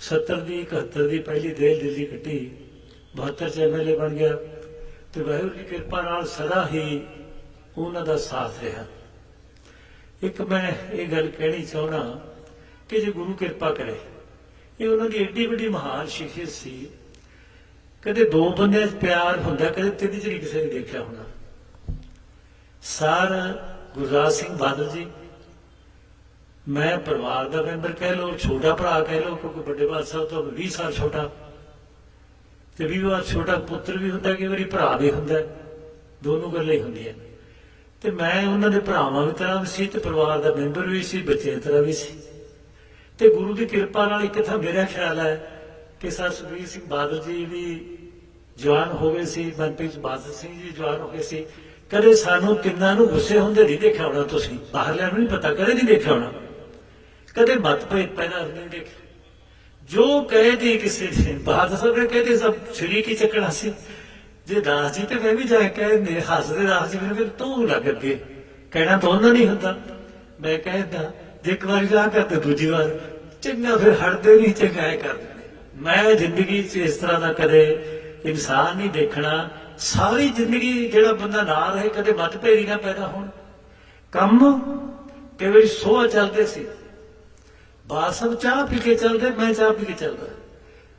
70 ਦੀ 71 ਦੀ ਪਹਿਲੀ ਦੇਲ ਦਿੱਲੀ ਕੱਟੀ 72 ਚ ਐਮਐਲਏ ਬਣ ਗਿਆ। ਤੇ ਵਾਹਿਗੁਰੂ ਦੀ ਕਿਰਪਾ ਨਾਲ ਸਦਾ ਹੀ ਉਹਨਾਂ ਦਾ ਸਾਥ ਰਿਹਾ। ਇੱਕ ਮੈਂ ਇਹ ਗੱਲ ਕਹਿਣੀ ਚਾਹਣਾ ਕਿ ਜੇ ਗੁਰੂ ਕਿਰਪਾ ਕਰੇ, ਇਹ ਉਹਨਾਂ ਦੀ ਏਡੀ ਵੱਡੀ ਮਹਾਨ ਸ਼ਖਸੀਅਤ ਸੀ। ਕਦੇ ਦੋ ਬੰਦਿਆਂ 'ਚ ਪਿਆਰ ਹੁੰਦਾ, ਕਦੇ ਤਿੰਨ 'ਚ ਨਹੀਂ ਕਿਸੇ ਨੇ ਦੇਖਿਆ ਹੋਣਾ। ਸਾਰ ਗੁਰਦਾਸ ਸਿੰਘ ਬਾਦਲ ਜੀ ਮੈਂ ਪਰਿਵਾਰ ਦਾ ਮੈਂਬਰ ਕਹਿ ਲਓ, ਛੋਟਾ ਭਰਾ ਕਹਿ ਲਓ, ਕਿਉਂਕਿ ਵੱਡੇ ਬਾਦ ਸਾਹਿਬ ਤੋਂ 20 ਸਾਲ ਛੋਟਾ। ਤੇ 20 ਵਾਰ ਛੋਟਾ ਪੁੱਤਰ ਵੀ ਹੁੰਦਾ, ਕਈ ਵਾਰੀ ਭਰਾ ਵੀ ਹੁੰਦਾ। ਦੋਨੋਂ ਗੱਲਾਂ ਹੀ ਹੁੰਦੀਆਂ। ਤੇ ਮੈਂ ਉਹਨਾਂ ਦੇ ਭਰਾਵਾਂ ਵੀ ਤਰ੍ਹਾਂ ਵੀ ਸੀ ਤੇ ਪਰਿਵਾਰ ਦਾ ਮੈਂਬਰ ਵੀ ਸੀ ਬੱਚੇ ਤਰ੍ਹਾਂ ਵੀ ਸੀ। ਤੇ ਗੁਰੂ ਦੀ ਕਿਰਪਾ ਨਾਲ ਇੱਕ ਥਾਂ ਮੇਰਾ ਖਿਆਲ ਹੈ ਕਿ ਸਰ ਸੁਖਬੀਰ ਸਿੰਘ ਬਾਦਲ ਜੀ ਵੀ ਜਵਾਨ ਹੋ ਗਏ ਸੀ, ਮਨਪ੍ਰੀਤ ਬਾਦਲ ਸਿੰਘ ਜੀ ਜਵਾਨ ਹੋ ਗਏ ਸੀ। ਕਦੇ ਸਾਨੂੰ ਕਿੰਨਾ ਨੂੰ ਗੁੱਸੇ ਹੁੰਦੇ ਨਹੀਂ ਦੇਖਿਆ ਹੋਣਾ ਤੁਸੀਂ? ਬਾਹਰਲਿਆਂ ਨੂੰ ਨਹੀਂ ਪਤਾ, ਕਦੇ ਨਹੀਂ ਦੇਖਿਆ ਹੋਣਾ? ਕਦੇ ਮਤਭੇਦ ਪੈਦਾ ਨਹੀਂ ਦੇਖਿਆ। ਜੋ ਕਹੇ ਦੀ ਕਿਸੇ ਨੇ ਬਾਦਲ ਸਾਹਿਬ ਨੇ ਕਹਤੇ ਸਭ ਸ਼ਰੀਕ ਹੀ ਚੱਕਣਾ ਜੇ ਦਾਸ ਜੀ ਤੇ ਮੈਂ ਵੀ ਜਾ ਕੇ ਨੇ, ਹੱਸਦੇ ਦਾਸ ਜੀ ਮੈਨੂੰ ਤੂੰ ਲੱਗ ਅੱਗੇ। ਕਹਿਣਾ ਤਾਂ ਉਹਨਾਂ ਨਹੀਂ ਹੁੰਦਾ। ਮੈਂ ਕਹਿੰਦਾ, ਜੇ ਇੱਕ ਵਾਰ ਜਾ ਕਰਦੇ ਦੂਜੀ ਵਾਰ, ਚੰਗਾ ਫਿਰ ਹਟਦੇ ਨਹੀਂ, ਚੰਗਾ ਇਹ ਕਰਦੇ ਮੈਂ ਜ਼ਿੰਦਗੀ 'ਚ ਇਸ ਤਰ੍ਹਾਂ ਦਾ ਕਦੇ ਇਨਸਾਨ ਨਹੀਂ ਦੇਖਣਾ। ਸਾਰੀ ਜ਼ਿੰਦਗੀ ਜਿਹੜਾ ਬੰਦਾ ਨਾ ਰਹੇ, ਕਦੇ ਮਤਭੇਦ ਹੀ ਨਾ ਪੈਦਾ ਹੋਣ। ਕੰਮ ਕਈ ਵਾਰੀ ਸੋਹ ਚੱਲਦੇ ਸੀ। ਬਾਸਬ ਚਾਹ ਪੀ ਕੇ ਚੱਲਦੇ, ਮੈਂ ਚਾਹ ਪੀ ਕੇ ਚੱਲਦਾ।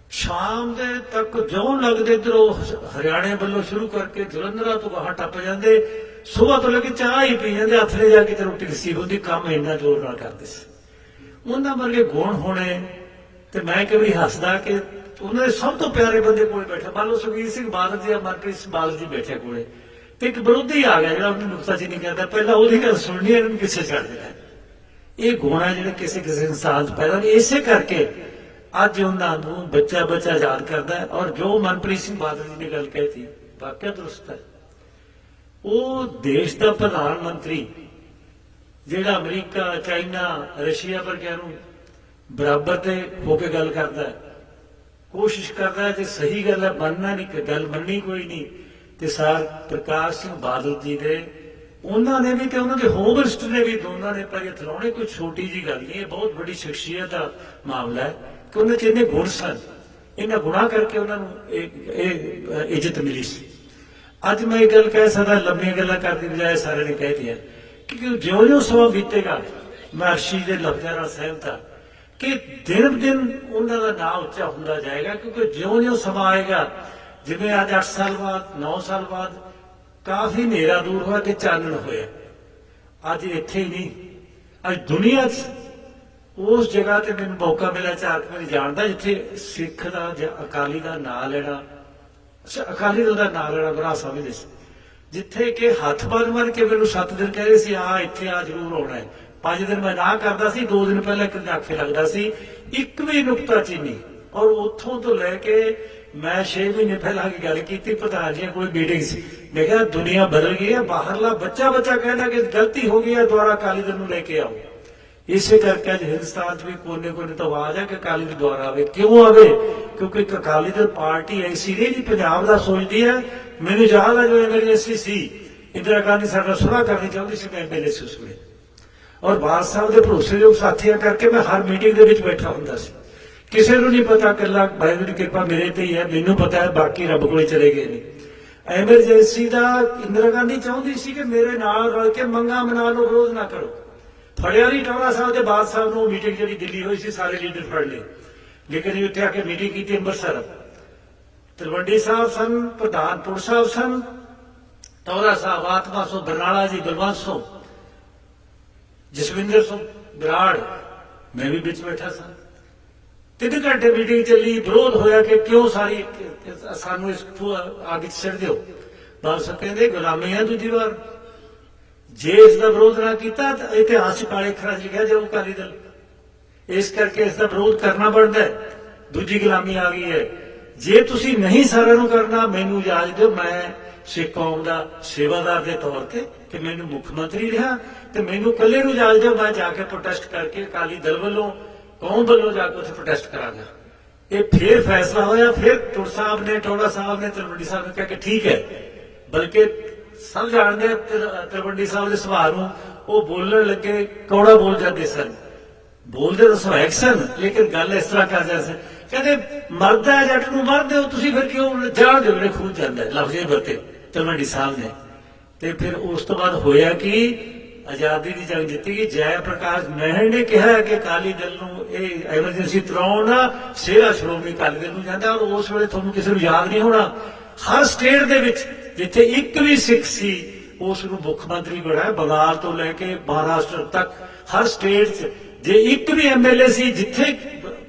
ਸ਼ਾਮ ਦੇ ਤੱਕ ਜਿਉਂ ਲੱਗਦੇ ਇਧਰੋਂ ਹਰਿਆਣੇ ਵੱਲੋਂ ਸ਼ੁਰੂ ਕਰਕੇ ਜਲੰਧਰਾ ਤੋਂ ਬਾਹਰ ਟੱਪ ਜਾਂਦੇ, ਸਵੇਰ ਤੋਂ ਲੈ ਕੇ ਚਾਹ ਹੀ ਪੀ ਜਾਂਦੇ, ਹੱਥ ਲੈ ਜਾ ਕੇ ਤੇ ਰੋਟੀ ਨਸੀਬ ਹੁੰਦੀ ਕੰਮ ਇੰਨਾ ਜ਼ੋਰ ਨਾਲ ਕਰਦੇ ਸੀ। ਉਹਨਾਂ ਵਰਗੇ ਗੁਣ ਹੋਣੇ ਤੇ ਮੈਂ ਕਈ ਹੱਸਦਾ ਕਿ ਉਹਨਾਂ ਦੇ ਸਭ ਤੋਂ ਪਿਆਰੇ ਬੰਦੇ ਕੋਲ ਬੈਠਾ। ਮੰਨ ਲਓ ਸੁਖਬੀਰ ਸਿੰਘ ਬਾਦਲ ਜੀ ਜਾਂ ਮਨਪ੍ਰੀਤ ਸਿੰਘ ਬਾਦਲ ਜੀ ਬੈਠੇ ਕੋਲੇ। ਤੇ ਇੱਕ ਵਿਰੋਧੀ ਆ ਗਿਆ ਜਿਹੜਾ ਉਹਨੂੰ ਨੁਕਤਾ ਜੀ ਨੁਕਤਾਚੀਨੀ ਕਰਦਾ ਪਹਿਲਾਂ ਉਹਦੀ ਗੱਲ ਸੁਣਨੀ ਇਹਨਾਂ ਨੂੰ ਕਿਸੇ ਛੱਡ ਦੇਣਾ। ਇਹ ਗੁਣ ਹੈ ਜਿਹੜੇ ਕਿਸੇ ਕਿਸੇ ਇਨਸਾਨ 'ਚ ਪੈਦਾ ਨਹੀਂ। ਇਸੇ ਕਰਕੇ ਅੱਜ ਉਹਨਾਂ ਨੂੰ ਬੱਚਾ ਬੱਚਾ ਯਾਦ ਕਰਦਾ ਹੈ ਔਰ ਜੋ ਮਨਪ੍ਰੀਤ ਸਿੰਘ ਬਾਦਲ ਜੀ ਨੇ ਗੱਲ ਕਹੀ ਵਾਕਿਆ ਦਰੁਸਤ ਹੈ। ਉਹ ਦੇਸ਼ ਦਾ ਪ੍ਰਧਾਨ ਮੰਤਰੀ, ਜਿਹੜਾ ਅਮਰੀਕਾ, ਚਾਈਨਾ, ਰਸ਼ੀਆ ਵਰਗਿਆਂ ਨੂੰ ਬਰਾਬਰ ਤੇ ਹੋ ਕੇ ਗੱਲ ਕਰਦਾ ਹੈ। ਕੋਸ਼ਿਸ਼ ਕਰਦਾ ਹੈ ਜੇ ਸਹੀ ਗੱਲ ਹੈ ਮੰਨਣਾ ਨਹੀਂ ਗੱਲ ਮੰਨਣੀ ਕੋਈ ਨਹੀਂ। ਤੇ ਸਰ ਪ੍ਰਕਾਸ਼ ਸਿੰਘ ਬਾਦਲ ਜੀ ਦੇ ਉਹਨਾਂ ਨੇ ਵੀ ਤੇ ਉਹਨਾਂ ਦੇ ਹੋਮ ਨੇ ਵੀ ਦੋਨਾਂ ਨੇ ਪਰ ਥਲਾਉਣੇ ਕੋਈ ਛੋਟੀ ਜੀ ਗੱਲ ਨਹੀਂ, ਇਹ ਬਹੁਤ ਵੱਡੀ ਸ਼ਖਸੀਅਤ ਦਾ ਮਾਮਲਾ ਹੈ ਕਿ ਉਹਨਾਂ ਚ ਇੰਨੇ ਗੁਣ ਸਨ ਇਹਨਾਂ ਗੁਣਾ ਕਰਕੇ ਉਹਨਾਂ ਨੂੰ ਇਹ ਇੱਜ਼ਤ ਮਿਲੀ ਸੀ। ਅੱਜ ਮੈਂ ਇਹ ਗੱਲ ਕਹਿ ਸਕਦਾ, ਲੰਮੀਆਂ ਗੱਲਾਂ ਕਰਨ ਦੀ ਬਜਾਏ ਸਾਰੇ ਨੇ ਕਹਿ ਦਿਆ ਕਿ ਜਿਉਂ-ਜਿਉਂ ਸਮਾਂ ਬੀਤੇਗਾ ਮੈਂ ਦੇ ਲਫ਼ਜ਼ਾਂ ਨਾਲ ਸਹਿਮਤ ਹਾਂ ਕਿ ਦਿਨ ਦਿਨ ਉਹਨਾਂ ਦਾ ਨਾਮ ਉੱਚਾ ਹੁੰਦਾ ਜਾਏਗਾ, ਕਿਉਂਕਿ ਜਿਉਂ-ਜਿਉਂ ਸਮਾਂ ਆਏਗਾ, ਜਿਵੇਂ ਅੱਜ 8 ਸਾਲ ਬਾਅਦ 9 ਸਾਲ ਬਾਅਦ ਕਾਫੀ ਹਨੇਰਾ ਦੂਰ ਹੋਇਆ ਤੇ ਚਾਨਣ ਹੋਇਆ। ਅੱਜ ਇੱਥੇ ਹੀ ਨਹੀਂ, ਅੱਜ ਦੁਨੀਆ 'ਚ ਉਸ ਜਗ੍ਹਾ ਤੇ ਮੈਨੂੰ ਮੌਕਾ ਮਿਲਿਆ ਚਾਰ ਕੁ ਜਾਣਦਾ ਜਿੱਥੇ ਸਿੱਖ ਦਾ ਜਾਂ ਅਕਾਲੀ ਦਾ ਨਾਂ ਲੈਣਾ, ਅੱਛਾ, ਅਕਾਲੀ ਦਲ ਦਾ ਨਾਂ ਲੈਣਾ ਬੜਾ ਸਮਝਦੇ ਸੀ। ਜਿੱਥੇ ਕਿ ਹੱਥ ਬੰਨ ਬੰਨ ਕੇ ਮੈਨੂੰ ਸੱਤ ਦਿਨ ਕਹਿ ਰਹੇ ਸੀ, ਆ, ਇੱਥੇ ਆ, ਜ਼ਰੂਰ ਆਉਣਾ ਹੈ। ਪੰਜ ਦਿਨ ਮੈਂ ਨਾ ਕਰਦਾ ਸੀ, ਦੋ ਦਿਨ ਪਹਿਲਾਂ ਕਿਤੇ ਆਖੇ ਲੱਗਦਾ ਸੀ, ਇੱਕ ਵੀ ਨੁਕਤਾ ਚੀਨੀ ਔਰ ਉੱਥੋਂ ਤੋਂ ਲੈ ਕੇ ਮੈਂ 6 ਮਹੀਨੇ ਪਹਿਲਾਂ ਕੀ ਗੱਲ ਕੀਤੀ, ਪ੍ਰਧਾਨ ਜੀ ਕੋਲ ਮੀਟਿੰਗ ਸੀ। ਮੈਂ ਕਿਹਾ, ਦੁਨੀਆ ਬਦਲ ਗਈ ਹੈ, ਬਾਹਰਲਾ ਬੱਚਾ ਬੱਚਾ ਕਹਿੰਦਾ ਕਿ ਗਲਤੀ ਹੋ ਗਈ ਹੈ, ਦੁਆਰਾ ਅਕਾਲੀ ਦਲ ਨੂੰ ਲੈ ਕੇ ਆਓ। ਇਸੇ ਕਰਕੇ ਅੱਜ ਹਿੰਦੁਸਤਾਨ 'ਚ ਵੀ ਕੋਨੇ ਕੋਨੇ ਤੋਂ ਆਵਾਜ਼ ਹੈ ਕਿ ਅਕਾਲੀ ਦਲ ਦੁਆਰਾ ਆਵੇ। ਕਿਉਂ ਆਵੇ? ਕਿਉਂਕਿ ਇੱਕ ਅਕਾਲੀ ਦਲ ਪਾਰਟੀ ਐਸੀ ਨਹੀਂ ਜੀ, ਪੰਜਾਬ ਦਾ ਸੋਚਦੀ ਹੈ। ਮੈਨੂੰ ਯਾਦ ਹੈ ਜੋ ਐਮਰਜੈਂਸੀ ਸੀ। ਇੰਦਰਾ ਗਾਂਧੀ ਸਾਡਾ ਸੁਣਾ ਕਰਨੀ ਚਾਹੁੰਦੀ ਸੀ, ਮੈਂ ਐਮਐਲਏ ਸੀ ਉਸ ਵੇਲੇ। ਔਰ ਬਾਦ ਸਾਹਿਬ ਦੇ ਭਰੋਸੇਯੋਗ ਸਾਥੀਆਂ ਕਰਕੇ ਮੈਂ ਹਰ ਮੀਟਿੰਗ ਦੇ ਵਿੱਚ ਬੈਠਾ ਹੁੰਦਾ ਸੀ। ਕਿਸੇ ਨੂੰ ਨਹੀਂ ਪਤਾ ਕੱਲਾ ਵਾਹਿਗੁਰੂ ਦੀ ਕਿਰਪਾ ਮੇਰੇ ਤੇ ਹੀ ਹੈ, ਮੈਨੂੰ ਪਤਾ ਹੈ ਬਾਕੀ ਰੱਬ ਕੋਲੇ ਚਲੇ ਗਏ ਨੇ। ਐਮਰਜੈਂਸੀ ਦਾ ਇੰਦਰਾ ਗਾਂਧੀ ਚਾਹੁੰਦੀ ਸੀ ਕਿ ਮੇਰੇ ਨਾਲ ਰਲ ਕੇ ਮੰਗਾ ਮਨਾ ਲਓ, ਵਿਰੋਧ ਨਾ ਕਰੋ। ਫੜਿਆ ਨਹੀਂ ਟੌਰਾ ਸਾਹਿਬ ਦੇ ਬਾਦ ਸਾਹਿਬ ਨੂੰ ਮੀਟਿੰਗ ਜਿਹੜੀ ਦਿੱਲੀ ਹੋਈ ਸੀ, ਸਾਰੇ ਲੀਡਰ ਫੜ ਲਏ। ਲੇਕਿਨ ਇਹ ਉੱਥੇ ਆ ਕੇ ਮੀਟਿੰਗ ਕੀਤੀ ਅੰਮ੍ਰਿਤਸਰ। ਤਲਵੰਡੀ ਸਾਹਿਬ ਸਨ, ਪ੍ਰਧਾਨਪੁਰ ਸਾਹਿਬ ਸਨ ਟੌਰਾ ਸਾਹਿਬ, ਆਤਮਾ ਸੋ, ਬਰਨਾਲਾ ਜੀ, ਬਲਵੰਤ ਸੋ, ਜਸਵਿੰਦਰ ਸਿੰਘ ਬਰਾੜ। ਮੈਂ ਵੀ ਵਿੱਚ ਬੈਠਾ ਸਾਂ। ਤਿੰਨ ਘੰਟੇ ਮੀਟਿੰਗ ਚੱਲੀ, ਵਿਰੋਧ ਹੋਇਆ ਕਿ ਕਿਉਂ ਸਾਰੀ, ਸਾਨੂੰ ਇਸ ਆਗੇ ਛੱਡ ਦਿਓ ਬਸ ਕਹਿੰਦੇ, ਗੁਲਾਮੀ ਹੈ ਦੂਜੀ ਵਾਰ। ਜੇ ਇਸ ਦਾ ਵਿਰੋਧ ਨਾ ਕੀਤਾ, ਤਾਂ ਇਤਿਹਾਸ ਕਾਲੇ ਅੱਖਰਾਂ ਲਿਖਿਆ ਜਾਊ ਅਕਾਲੀ ਦਲ। ਇਸ ਕਰਕੇ ਇਸ ਦਾ ਵਿਰੋਧ ਕਰਨਾ ਬਣਦਾ ਹੈ। ਦੂਜੀ ਗੁਲਾਮੀ ਆ ਗਈ ਹੈ। ਜੇ ਤੁਸੀਂ ਨਹੀਂ ਸਾਰਿਆਂ ਨੂੰ ਕਰਨਾ, ਮੈਨੂੰ ਇਜਾਜ਼ਤ ਦਿਓ, ਮੈਂ ਸਿੱਖ ਕੌਮ ਦਾ ਸੇਵਾਦਾਰ ਦੇ ਤੌਰ ਤੇ ਕਿ ਮੈਨੂੰ ਮੁੱਖ ਮੰਤਰੀ ਰਿਹਾ ਤੇ ਮੈਨੂੰ ਇਕੱਲੇ ਨੂੰ ਇਜਾਜ਼ਤ ਦਿਓ, ਮੈਂ ਜਾ ਕੇ ਪ੍ਰੋਟੈਸਟ ਕਰਕੇ ਅਕਾਲੀ ਦਲ ਵੱਲੋਂ ਕੌਮ ਵੱਲੋਂ ਜਾ ਕੇ ਉੱਥੇ ਪ੍ਰੋਟੈਸਟ ਕਰਾਂਗਾ ਇਹ ਫੇਰ ਫੈਸਲਾ ਹੋਇਆ, ਫਿਰ ਟੁਰ ਸਾਹਿਬ ਨੇ ਟੋੜਾ ਸਾਹਿਬ ਨੇ, ਤਲਵੰਡੀ ਸਾਹਿਬ ਨੇ ਕਿਹਾ ਕਿ ਠੀਕ ਹੈ। ਬਲਕਿ ਸਭ ਜਾਣਦੇ ਆ ਸਾਹਿਬ ਦੇ ਸੁਭਾਅ ਨੂੰ ਉਹ ਬੋਲਣ ਲੱਗੇ, ਕੌੜਾ ਬੋਲ ਜਾਂਦੇ ਸਨ। ਬੋਲਦੇ ਤਾਂ ਸੋ ਸਨ, ਲੇਕਿਨ ਗੱਲ ਇਸ ਤਰ੍ਹਾਂ ਕਰਦੇ ਜਾਂਦੇ ਕਹਿੰਦੇ, ਮਰਦਾ ਹੈ ਜੱਟ ਨੂੰ ਮਰਦੇ ਹੋ ਤੁਸੀਂ ਫਿਰ ਕਿਉਂ ਜਾਣ ਦੇ ਵੇਲੇ ਖੂਨ ਜਾਂਦਾ ਲਫ਼ਜ਼ੇ ਵਰਤੇ ਤਲਵੰਡੀ ਸਾਹਿਬ ਨੇ। ਤੇ ਫਿਰ ਉਸ ਤੋਂ ਬਾਅਦ ਹੋਇਆ ਕਿ ਆਜ਼ਾਦੀ ਦੀ ਜੰਗ ਜਿੱਤੀ ਗਈ। ਜੈ ਪ੍ਰਕਾਸ਼ ਮਹਿਣ ਨੇ ਕਿਹਾ ਕਿ ਅਕਾਲੀ ਦਲ ਨੂੰ ਇਹ ਐਮਰਜੈਂਸੀ ਤਰਾਉਣ ਸੇਰਾ ਸ਼੍ਰੋਮਣੀ ਅਕਾਲੀ ਦਲ ਨੂੰ ਜਾਂਦਾ, ਔਰ ਉਸ ਵੇਲੇ ਤੁਹਾਨੂੰ ਕਿਸੇ ਨੂੰ ਯਾਦ ਨਹੀਂ ਹੋਣਾ। ਹਰ ਸਟੇਟ ਦੇ ਵਿੱਚ ਜਿੱਥੇ ਇੱਕ ਵੀ ਸਿੱਖ ਸੀ, ਉਸ ਨੂੰ ਮੁੱਖ ਮੰਤਰੀ ਬਣਾਇਆ, ਬੰਗਾਲ ਤੋਂ ਲੈ ਕੇ ਮਹਾਰਾਸ਼ਟਰ ਤੱਕ। ਹਰ ਸਟੇਟ 'ਚ ਜੇ ਇੱਕ ਵੀ ਐਮਐਲਏ ਸੀ, ਜਿੱਥੇ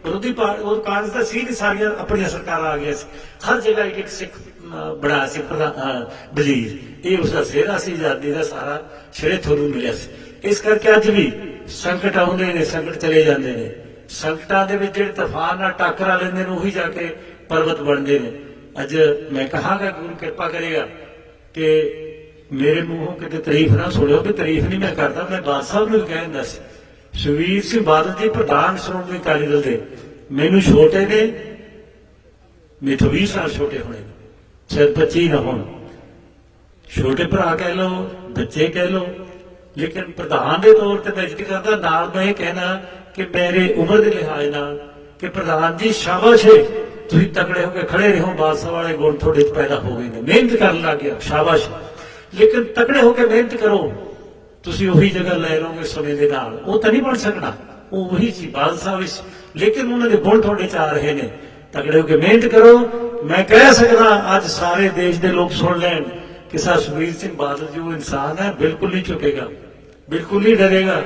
ਵਿਰੋਧੀ ਪਾਰਟੀ ਉਹ ਕਾਂਗਰਸ ਦਾ ਸੀ, ਸਾਰੀਆਂ ਆਪਣੀਆਂ ਸਰਕਾਰਾਂ ਆ ਗਈਆਂ ਸੀ। ਹਰ ਜਗ੍ਹਾ ਇੱਕ ਇੱਕ ਸਿੱਖ ਅਹ, ਸੀ ਪ੍ਰਧਾਨ ਅਹ, ਵਜ਼ੀਰ। ਇਹ ਉਸ ਦਾ ਸਿਹਰਾ ਸੀ ਆਜ਼ਾਦੀ ਦਾ ਸਾਰਾ ਸ਼ਰੇ ਤੁਹਾਨੂੰ ਮਿਲਿਆ ਸੀ। ਇਸ ਕਰਕੇ ਅੱਜ ਵੀ ਸੰਕਟ ਆਉਂਦੇ ਨੇ ਸੰਕਟ ਚਲੇ ਜਾਂਦੇ ਨੇ। ਸੰਕਟਾਂ ਦੇ ਵਿੱਚ ਜਿਹੜੇ ਤੂਫਾਨ ਨਾਲ ਟੱਕਰਾ ਲੈਂਦੇ ਨੇ ਉਹੀ ਜਾ ਕੇ ਪਰਬਤ ਬਣਦੇ ਨੇ। ਅੱਜ ਮੈਂ ਕਹਾਂਗਾ ਗੁਰੂ ਕਿਰਪਾ ਕਰੇਗਾ ਕਿ ਮੇਰੇ ਮੂੰਹੋਂ ਕਿਤੇ ਤਾਰੀਫ ਨਾ ਸੁਣਿਓ ਕਿ ਤਾਰੀਫ ਨਹੀਂ ਮੈਂ ਕਰਦਾ ਮੈਂ ਬਾਦਸ਼ਾਹ ਨੂੰ ਵੀ ਕਹਿੰਦਾ ਸੀ। ਸੁਵੀਰ ਸਿੰਘ ਬਾਦਲ ਜੀ ਪ੍ਰਧਾਨ ਸ਼੍ਰੋਮਣੀ ਅਕਾਲੀ ਦਲ ਦੇ ਮੈਨੂੰ ਛੋਟੇ ਨੇ ਮੇਥੋਂ 20 ਸਾਲ ਛੋਟੇ ਹੋਣੇ ਨੇ। ਸਿਰ ਬੱਚੇ ਹੀ ਨਾ ਹੋਣ। ਛੋਟੇ ਭਰਾ ਕਹਿ ਲਓ, ਬੱਚੇ ਕਹਿ ਲਓ, ਲੇਕਿਨ ਪ੍ਰਧਾਨ ਦੇ ਤੌਰ ਤੇ ਮੈਂ ਕਰਦਾ, ਨਾਲ ਮੈਂ ਇਹ ਕਹਿਣਾ ਕਿ ਮੇਰੇ ਉਮਰ ਦੇ ਲਿਹਾਜ਼ ਨਾਲ ਕਿ ਪ੍ਰਧਾਨ ਜੀ, ਸ਼ਾਬਾਸ਼ ਹੈ ਤੁਸੀਂ ਤਕੜੇ ਹੋ ਕੇ ਖੜੇ ਰਹੋ, ਬਾਦਸ਼ਾਹ ਵਾਲੇ ਗੁਣ ਤੁਹਾਡੇ ਚ ਪੈਦਾ ਹੋ ਗਏ ਨੇ। ਮਿਹਨਤ ਕਰਨ ਲੱਗ ਗਿਆ, ਸ਼ਾਬਾਸ਼। ਲੇਕਿਨ ਤਕੜੇ ਹੋ ਕੇ ਮਿਹਨਤ ਕਰੋ। ਤੁਸੀਂ ਉਹੀ ਜਗ੍ਹਾ ਲੈ ਲਓਗੇ ਸਮੇਂ ਦੇ ਨਾਲ। ਉਹ ਤਾਂ ਨਹੀਂ ਬਣ ਸਕਣਾ। ਉਹ ਉਹੀ ਸੀ, ਬਾਦਸ਼ਾਹ ਵਿੱਚ। ਲੇਕਿਨ ਉਹਨਾਂ ਦੇ ਗੁਣ ਤੁਹਾਡੇ ਚ ਆ ਰਹੇ ਨੇ। ਤਕੜੇ ਹੋ ਕੇ ਮਿਹਨਤ ਕਰੋ ਮੈਂ ਕਹਿ ਸਕਦਾ ਅੱਜ ਸਾਰੇ ਦੇਸ਼ ਦੇ ਲੋਕ ਸੁਣ ਲੈਣ ਕਿ ਸਰ ਸੁਖਬੀਰ ਸਿੰਘ ਬਾਦਲ ਜੀ ਉਹ ਇਨਸਾਨ ਹੈ, ਬਿਲਕੁਲ ਨਹੀਂ ਝੁਕੇਗਾ ਬਿਲਕੁਲ ਨਹੀਂ ਡਰੇਗਾ।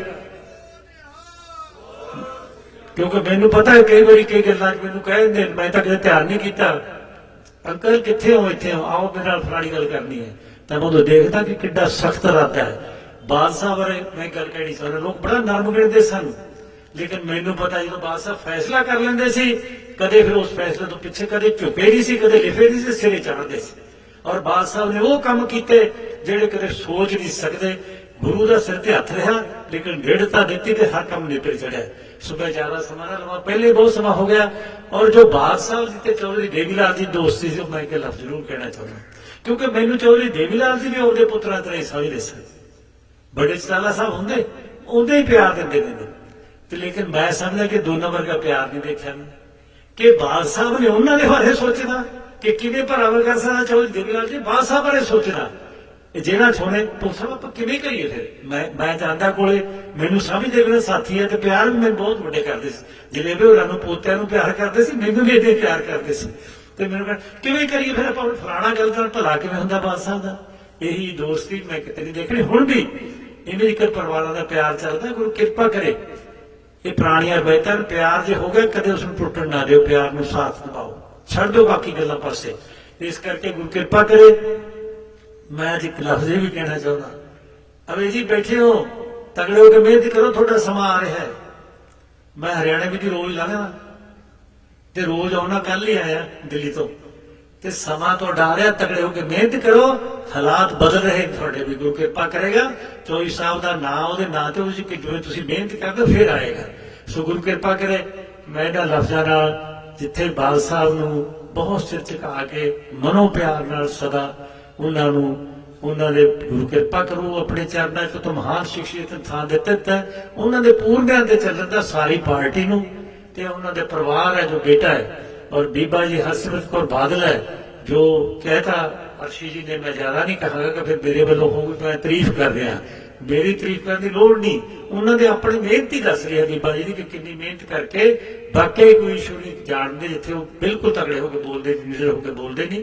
ਕਿਉਂਕਿ ਮੈਨੂੰ ਪਤਾ ਹੈ, ਕਈ ਵਾਰੀ ਕਈ ਗੱਲਾਂ ਮੈਨੂੰ ਕਹਿੰਦੇ ਮੈਂ ਤਾਂ ਕਦੇ ਧਿਆਨ ਨਹੀਂ ਕੀਤਾ। ਅੰਕਲ ਕਿੱਥੇ ਹੋ, ਇੱਥੇ ਹੋ? ਆਓ, ਮੇਰੇ ਨਾਲ ਫਲਾਣੀ ਗੱਲ ਕਰਨੀ ਹੈ। ਤਾਂ ਮੈਂ ਉਦੋਂ ਦੇਖਦਾ ਕਿ ਕਿੱਡਾ ਸਖਤ ਇਰਾਦਾ ਹੈ। ਬਾਦਸ਼ਾਹ ਬਾਰੇ ਮੈਂ ਗੱਲ ਕਹਿਣੀ ਚਾਹੁੰਦਾ, ਲੋਕ ਬੜਾ ਨਰਮ ਗਿਣਦੇ ਸਨ। ਲੇਕਿਨ ਮੈਨੂੰ ਪਤਾ ਜਦੋਂ ਬਾਦਸ਼ਾਹ ਫੈਸਲਾ ਕਰ ਲੈਂਦੇ ਸੀ ਕਦੇ ਫਿਰ ਉਸ ਫੈਸਲੇ ਤੋਂ ਪਿੱਛੇ ਕਦੇ ਝੁਕੇ ਨਹੀਂ ਸੀ, ਕਦੇ ਲਿਫੇ ਨਹੀਂ ਸੀ, ਸਿਰੇ ਚੜ੍ਹਦੇ ਸੀ। ਔਰ ਬਾਦਸ਼ਾਹ ਨੇ ਉਹ ਕੰਮ ਕੀਤੇ ਜਿਹੜੇ ਕਦੇ ਸੋਚ ਨਹੀਂ ਸਕਦੇ। ਗੁਰੂ ਦਾ ਸਿਰ ਤੇ ਹੱਥ ਰਿਹਾ, ਲੇਕਿਨ ਦ੍ਰਿੜਤਾ ਦਿੱਤੀ ਤੇ ਹਰ ਕੰਮ ਨਿਪਟ ਚੜਿਆ ਸੁਬਹ ਜ਼ਿਆਦਾ ਸਮਾਂ ਨਾ ਪਹਿਲੇ ਬਹੁਤ ਸਮਾਂ ਹੋ ਗਿਆ। ਔਰ ਜੋ ਬਾਦਸ਼ਾਹ ਜੀ ਤੇ ਚੌਧਰੀ ਦੇਵੀਲਾਲ ਜੀ ਦੋਸਤੀ ਸੀ, ਉਹ ਮੈਂ ਇੱਕ ਲਫ਼ਜ਼ ਜ਼ਰੂਰ ਕਹਿਣਾ ਚਾਹੁੰਦਾ। ਕਿਉਂਕਿ ਮੈਨੂੰ ਚੌਧਰੀ ਦੇਵੀਲਾਲ ਜੀ ਵੀ ਉਹਦੇ ਪੁੱਤਰਾਂ ਤਰ੍ਹਾਂ ਹੀ ਸਮਝਦੇ ਸਨ ਬੜੇ ਚਟਾਲਾ ਸਾਹਿਬ ਹੁੰਦੇ, ਉਹਦੇ ਹੀ ਪਿਆਰ ਦਿੰਦੇ ਨੇ। ਤੇ ਲੇਕਿਨ ਮੈਂ ਸਮਝਦਾ ਕਿ ਦੋਨਾਂ ਵਰਗਾ ਪਿਆਰ ਨਹੀਂ ਦੇਖਿਆ। ਮੈਂ ਕਿ ਬਾਦ ਸਾਹਿਬ ਨੇ ਉਹਨਾਂ ਦੇ ਬਾਰੇ ਸੋਚਣਾ ਕਿ ਕਿਵੇਂ ਭਰਾਵਾ ਕਰ ਸਕਦਾ ਚੌਧਰੀ ਦੇਵੀਲਾਲ ਜੀ ਬਾਦ ਸਾਹਿਬ ਬਾਰੇ ਸੋਚਣਾ। ਜਿਹੜਾ ਛੋਣੇ ਪੁੱਛਣਾ ਆਪਾਂ ਕਿਵੇਂ ਕਰੀਏ ਫਿਰ? ਮੈਂ ਮੈਂ ਜਾਂਦਾ ਕੋਲੇ ਮੈਨੂੰ ਸਮਝਦੇ ਵੀ ਸਾਥੀ ਹੈ ਤੇ ਪਿਆਰ ਵੀ ਮੈਨੂੰ ਬਹੁਤ ਵੱਡੇ ਕਰਦੇ ਸੀ। ਜਿਹੜੇ ਵੀ ਉਹਨਾਂ ਨੂੰ ਪੋਤਿਆਂ ਨੂੰ ਪਿਆਰ ਕਰਦੇ ਸੀ ਮੈਨੂੰ ਵੀ ਇਹਦੇ ਪਿਆਰ ਕਰਦੇ ਸੀ। ਤੇ ਮੈਨੂੰ ਕਹਿਣ, ਕਿਵੇਂ ਕਰੀਏ ਫਿਰ ਆਪਾਂ ਫਲਾਣਾ ਗੱਲ ਕਰ ਭਲਾ ਕਿਵੇਂ ਹੁੰਦਾ ਬਾਦਸ਼ਾਹ ਦਾ? ਇਹੀ ਦੋਸਤੀ ਮੈਂ ਕਿਤੇ ਨਹੀਂ ਦੇਖਣੀ। ਹੁਣ ਵੀ ਇਹਨਾਂ ਦੇ ਪਰਿਵਾਰਾਂ ਦਾ ਪਿਆਰ ਚੱਲਦਾ ਗੁਰੂ ਕਿਰਪਾ ਕਰੇ। ਇਹ ਪੁਰਾਣੀਆਂ ਰਵਾਇਤਾਂ ਪਿਆਰ ਜੇ ਹੋ ਗਿਆ ਕਦੇ ਉਸ ਨੂੰ ਟੁੱਟਣ ਨਾ ਦਿਓ, ਪਿਆਰ ਨੂੰ ਸਾਥ ਨਿਭਾਓ ਛੱਡ ਦਿਓ ਬਾਕੀ ਗੱਲਾਂ ਪਾਸੇ। ਇਸ ਕਰਕੇ ਗੁਰੂ ਕਿਰਪਾ ਕਰੇ। ਮੈਂ ਅੱਜ ਇੱਕ ਲਫ਼ਜ਼ ਵੀ ਕਹਿਣਾ ਚਾਹੁੰਦਾ। ਅਵੇ ਜੀ ਬੈਠੇ ਹੋ, ਤਗੜੇ ਹੋ ਕੇ ਮਿਹਨਤ ਕਰੋ, ਤੁਹਾਡਾ ਸਮਾਂ ਆ ਰਿਹਾ ਹੈ। ਮੈਂ ਹਰਿਆਣੇ ਵਿੱਚ ਹੀ ਰੋਜ਼ ਲੰਘਦਾ। ਤੇ ਰੋਜ਼ ਆਉਣਾ ਕੱਲ ਹੀ ਆਇਆ, ਦਿੱਲੀ ਤੋਂ। ਤੇ ਸਮਾਂ ਤੋਂ ਡਾਰਿਆ ਤਗੜੇ ਹੋ ਕੇ ਮਿਹਨਤ ਕਰੋ, ਹਾਲਾਤ ਬਦਲ ਰਹੇ ਨੇ ਤੁਹਾਡੇ ਵੀ ਗੁਰੂ ਕਿਰਪਾ ਕਰੇਗਾ। ਚੋਈ ਸਾਹਿਬ ਦਾ ਨਾਂ, ਉਹਦੇ ਨਾਂ ਤੇ ਉਸ ਕਿ ਜਿਵੇਂ ਤੁਸੀਂ ਮਿਹਨਤ ਕਰਦੇ ਫਿਰ ਆਏਗਾ। ਸੋ ਗੁਰੂ ਕਿਰਪਾ ਕਰੇ, ਮੈਂ ਇਹਨਾਂ ਲਫ਼ਜ਼ਾਂ ਨਾਲ ਜਿੱਥੇ ਬਾਲ ਸਾਹਿਬ ਨੂੰ ਬਹੁਤ ਸਿਰ ਝੁਕਾ ਕੇ ਮਨੋ ਪਿਆਰ ਨਾਲ ਸਦਾ ਉਹਨਾਂ ਨੂੰ, ਉਹਨਾਂ ਦੇ ਗੁਰੂ ਕਿਰਪਾ ਕਰੋ ਆਪਣੇ ਚਰਨਾਂ 'ਚ ਤੋਂ ਮਹਾਨ ਸ਼ਖਸੀਅਤ ਨੂੰ ਥਾਂ ਦਿੱਤੇ ਤਾਂ ਉਹਨਾਂ ਦੇ ਪੂਰਨਿਆਂ ਤੇ ਚੱਲਣ ਦਾ ਸਾਰੀ ਪਾਰਟੀ ਨੂੰ, ਤੇ ਉਹਨਾਂ ਦੇ ਪਰਿਵਾਰ ਹੈ, ਜੋ ਬੇਟਾ ਹੈ ਔਰ ਬੀਬਾ ਜੀ ਹਰਸਿਮਰਤ ਕੌਰ ਬਾਦਲ ਹੈ, ਜੋ ਕਹਿਤਾ, ਅਰਸ਼ੀ ਜੀ ਨੇ, ਮੈਂ ਜ਼ਿਆਦਾ ਨਹੀਂ ਕਹਾਂਗਾ ਕਿ ਫਿਰ ਮੇਰੇ ਵੱਲੋਂ ਹੋਊਗੀ ਮੈਂ ਤਾਰੀਫ ਕਰ ਰਿਹਾ। ਮੇਰੀ ਤਾਰੀਫ ਕਰਨ ਦੀ ਲੋੜ ਨਹੀਂ। ਉਹਨਾਂ ਦੇ ਆਪਣੀ ਮਿਹਨਤ ਹੀ ਦੱਸ ਰਿਹਾ ਬੀਬਾ ਜੀ ਦੀ ਕਿ ਕਿੰਨੀ ਮਿਹਨਤ ਕਰਕੇ, ਵਾਕਈ ਕੋਈ ਇਸ਼ੂ ਨਹੀਂ ਜਾਣਦੇ ਜਿੱਥੇ ਉਹ ਬਿਲਕੁਲ ਤਗੜੇ ਹੋ ਕੇ ਬੋਲਦੇ ਨਿਡਰ ਹੋ ਕੇ ਬੋਲਦੇ ਨਹੀਂ।